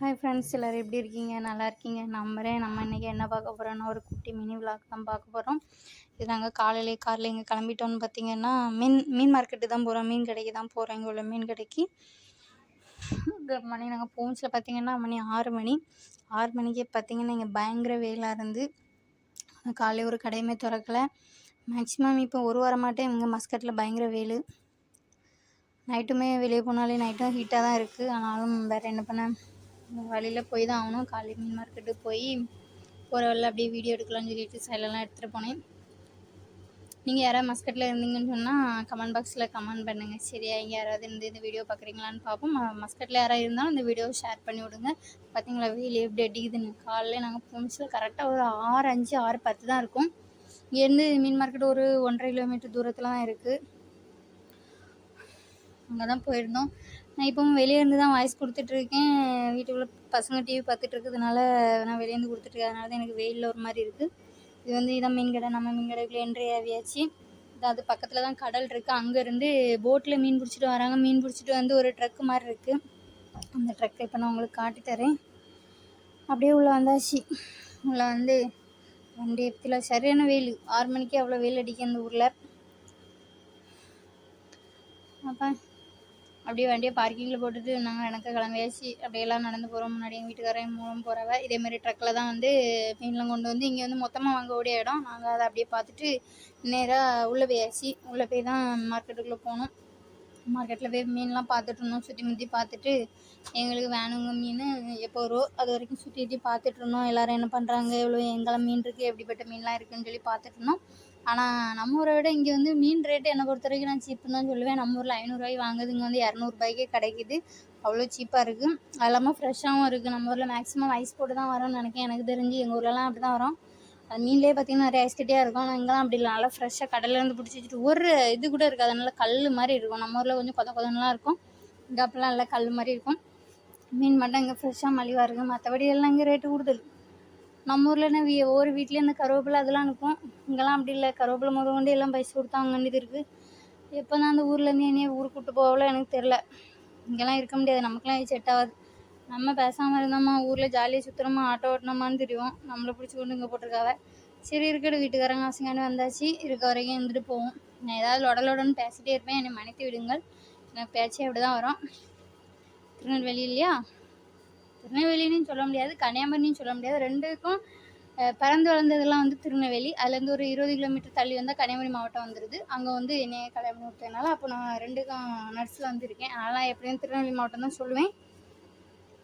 Hi friends எல்லோரும் எப்படி இருக்கீங்க? நல்லா இருக்கீங்க. நம்புகிறேன் நம்ம இன்றைக்கி என்ன பார்க்க போகிறோன்னா ஒரு குட்டி மினி விளாக் தான் பார்க்க போகிறோம் இது நாங்கள் காலையிலே காரில் இங்கே கிளம்பிட்டோன்னு பார்த்தீங்கன்னா மீன் மீன் மார்க்கெட்டு தான் போகிறோம் மீன் கடைக்கு தான் போகிறோம் இங்கே உள்ள மீன் கடைக்கு. மணி நாங்கள் போன்ஸில் பார்த்தீங்கன்னா மணி ஆறு மணி. ஆறு மணிக்கே பார்த்தீங்கன்னா இங்கே பயங்கர வெயிலாக இருந்து காலையில் ஒரு கடையுமே திறக்கலை. மேக்ஸிமம் இப்போ ஒரு வாரமாட்டே இங்கே மஸ்கட்டில் பயங்கர வெயில். நைட்டுமே வெளியே போனாலே நைட்டும் ஹீட்டாக தான் இருக்குது ஆனாலும் வேறு என்ன பண்ண வழியில் போய் தான் ஆகணும். காலையில் மீன் மார்க்கெட்டுக்கு போய் போகிற வழியில் அப்படியே வீடியோ எடுக்கலாம்னு சொல்லிட்டு சைலெல்லாம் எடுத்துகிட்டு போனேன். நீங்கள் யாராவது மஸ்கட்டில் இருந்தீங்கன்னு சொன்னால் கமெண்ட் பாக்ஸில் கமெண்ட் பண்ணுங்கள் சரியா இங்கே யாராவது இருந்து இந்த வீடியோ பார்க்குறீங்களான்னு பார்ப்போம். மஸ்கட்டில் யாராவது இருந்தாலும் இந்த வீடியோவை ஷேர் பண்ணி விடுங்க. பார்த்தீங்களா வெயில் எப்படி அடிக்குதுன்னு. காலையில் நாங்கள் போனிச்சில் கரெக்டாக ஒரு ஆறு அஞ்சு ஆறு பத்து தான் இருக்கும். இங்கேருந்து மீன் மார்க்கெட் ஒரு ஒன்றரை கிலோமீட்டர் தூரத்தில் தான் இருக்குது அங்கே தான் போயிருந்தோம். நான் இப்போவும் வெளியே இருந்து தான் வாய்ஸ் கொடுத்துட்ருக்கேன் வீட்டுக்குள்ளே பசங்க டிவி பார்த்துட்டு இருக்கிறதுனால நான் வெளியேருந்து கொடுத்துட்ருக்கேன் அதனால தான் எனக்கு வெயிலில் ஒரு மாதிரி இருக்குது இது வந்து இதான் மீன் கடை நம்ம மீன் கடைக்குள்ளே என்ட்ரி ஆவியாச்சு இது அது பக்கத்தில் தான் கடல் இருக்குது அங்கேருந்து போட்டில் மீன் பிடிச்சிட்டு வராங்க. மீன் பிடிச்சிட்டு வந்து ஒரு ட்ரக்கு மாதிரி இருக்குது அந்த ட்ரக்கை இப்போ நான் உங்களுக்கு காட்டி தரேன். அப்படியே உள்ளே வந்தாச்சு. உள்ளே வந்து வண்டி எடுத்துல சரியான வெயில். ஆறு மணிக்கு அவ்வளோ வெயில் அடிக்கும் அந்த ஊரில். அப்போ அப்படியே வண்டியை பார்க்கிங்கில் போட்டுட்டு நாங்கள் எனக்கு கிளம்பியாச்சு. அப்படியே எல்லாம் நடந்து போகிறோம் முன்னாடி எங்கள் வீட்டுக்காரையும் மூலம் போகிறவ இதேமாரி ட்ரக்கில் தான் வந்து மீன்லாம் கொண்டு வந்து இங்கே வந்து மொத்தமாக வாங்க ஓடிய இடம். நாங்கள் அதை அப்படியே பார்த்துட்டு நேராக உள்ளே போயாச்சு. உள்ளே போய் தான் மார்க்கெட்டுக்குள்ளே போனோம். மார்க்கெட்டில் போய் மீன்லாம் பார்த்துட்டு இருந்தோம். சுற்றி முற்றி பார்த்துட்டு எங்களுக்கு வேணுங்க மீன் எப்போ வரும் அது வரைக்கும் சுற்றி சுற்றி பார்த்துட்டு இருந்தோம். எல்லோரும் என்ன பண்ணுறாங்க எவ்வளோ எங்கெல்லாம் மீன் இருக்குது எப்படிப்பட்ட மீன்லாம் இருக்குதுன்னு சொல்லி பார்த்துட்டு இருந்தோம். ஆனால் நம்ம ஊரை விட இங்கே வந்து மீன் ரேட்டு என்னை பொறுத்த வரைக்கும் நான் சீப்புன்னு தான் சொல்லுவேன். நம்ம ஊரில் ஐநூறுரூவாய்க்கு வாங்குது இங்கே வந்து இரநூறுபாய்க்கே கிடைக்கிது. அவ்வளோ சீப்பாக இருக்குது அது இல்லாமல் ஃப்ரெஷ்ஷாகவும் இருக்குது நம்ம ஊரில் மேக்ஸிமம் ஐஸ் போட்டு தான் வரும்னு நினைக்கிறேன். எனக்கு தெரிஞ்சு எங்கள் ஊர்லலாம் அப்படி தான் வரும். அது மீன்லேயே பார்த்திங்கன்னா நிறைய ஐஸ்கட்டியாக இருக்கும். ஆனால் இங்கெல்லாம் அப்படி இல்லை. நல்லா ஃப்ரெஷ்ஷாக கடலேருந்து பிடிச்சி வச்சுட்டு ஒரு இது கூட இருக்காது. அதனால கல் மாதிரி இருக்கும். நம்ம ஊரில் கொஞ்சம் கொத கொதனெலாம் இருக்கும். இங்கே அப்படிலாம் நல்லா கல் மாதிரி இருக்கும். மீன் மட்டும் இங்கே ஃப்ரெஷ்ஷாக மலிவாக இருக்குது மற்றபடி எல்லாம் இங்கே ரேட்டு கூடுதல். நம்ம ஊரில் என்ன வீ ஒவ்வொரு வீட்லேயும் இந்த கருவேப்பிலை அதெல்லாம் இருக்கும். இங்கெல்லாம் அப்படி இல்லை. கருவேப்பிலை முத கொண்டு எல்லாம் பைசா கொடுத்தா அவங்க வேண்டியது இருக்குது எப்போ தான் அந்த ஊர்லேருந்து என்னைய ஊருக்கு கூப்பிட்டு போகல எனக்கு தெரில இங்கெல்லாம் இருக்க முடியாது. நமக்குலாம் இது செட் ஆகாது. நம்ம பேசாமல் இருந்தோமா ஊரில் ஜாலியாக சுற்றுறோமா ஆட்டோ ஓட்டினோமான்னு தெரியும். நம்மளை பிடிச்சி கொண்டு இங்கே போட்டிருக்காவ. சரி இருக்கட்டும். வீட்டுக்காரங்க ஆசைங்கானு வந்தாச்சு. இருக்க வரைக்கும் இருந்துட்டு போவோம். நான் ஏதாவது லொடலோடன்னு பேசிகிட்டே இருப்பேன். என்னை மன்னித்து விடுங்கள். எனக்கு பேச்சே அப்படி தான் வரும். திருநெல்வேலி இல்லையா? திருநெல்வேலின்னு சொல்ல முடியாது கன்னியாகுமரின்னு சொல்ல முடியாது. ரெண்டுக்கும் பிறந்து வளர்ந்ததெல்லாம் வந்து திருநெல்வேலி. அதுலேருந்து ஒரு இருபது கிலோமீட்டர் தள்ளி வந்தால் கன்னியாகுமரி மாவட்டம் வந்துடுது அங்கே வந்து என்னைய கல்யாணம் கொடுத்ததுனால அப்போ நான் ரெண்டுக்கும் நர்ஸில் வந்துருக்கேன். அதனால் எப்படியும் திருநெல்வேலி மாவட்டம் தான் சொல்லுவேன்.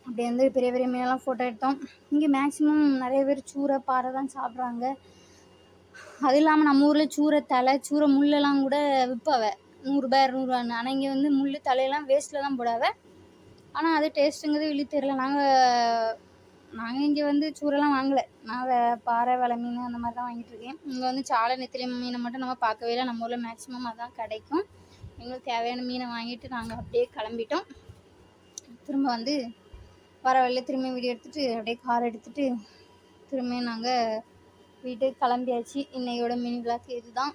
அப்படி வந்து பெரிய பெரிய மீனெல்லாம் ஃபோட்டோ எடுத்தோம். இங்கே மேக்ஸிமம் நிறைய பேர் சூறை பாறை தான் சாப்பிட்றாங்க. அது இல்லாமல் நம்ம ஊரில் சூறை தலை சூறை முள்ளெல்லாம் கூட விற்பாவ நூறுரூபா இரநூறுவான்னு. ஆனால் இங்கே வந்து முள் தலையெல்லாம் வேஸ்ட்டில் தான் போடாவ ஆனால் அது டேஸ்ட்டுங்கிறது வெளியே தெரில நாங்கள் நாங்கள் இங்கே வந்து சூரெல்லாம் வாங்கலை. நான் பாறை வலை மீன் அந்த மாதிரி தான் வாங்கிட்டுருக்கேன் இங்கே வந்து சாலை நெத்திலி மீனை மட்டும் நம்ம பார்க்கவே இல்லை. நம்ம ஊரில் மேக்ஸிமம் அதான் கிடைக்கும். எங்களுக்கு தேவையான மீனை வாங்கிட்டு நாங்கள் அப்படியே கிளம்பிட்டோம். திரும்ப வந்து வர வழியில் திரும்பி வீடியோ எடுத்துகிட்டு அப்படியே கார் எடுத்துகிட்டு திரும்ப நாங்கள் வீட்டுக்கு கிளம்பியாச்சு. இன்னையோட மினி விளாக் இதுதான்.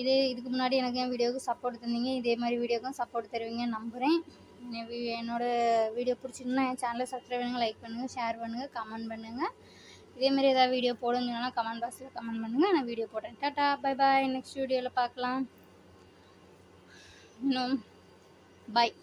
இதே இதுக்கு முன்னாடி எனக்கு என் வீடியோவுக்கு சப்போர்ட் தந்தீங்க. இதே மாதிரி வீடியோக்கும் சப்போர்ட் தருவீங்கன்னு நம்புகிறேன் என்னோடய வீடியோ பிடிச்சிருந்தா என் சேனலை சப்ஸ்கிரைப் பண்ணுங்கள் லைக் பண்ணுங்கள் ஷேர் பண்ணுங்கள் கமெண்ட் பண்ணுங்கள் இதேமாரி ஏதாவது வீடியோ போடுங்கன்னா கமெண்ட் பாக்ஸில் கமெண்ட் பண்ணுங்கள் நான் வீடியோ போடுறேன். டாட்டா பை பாய் நெக்ஸ்ட் வீடியோவில் பார்க்கலாம். இன்னும் பாய்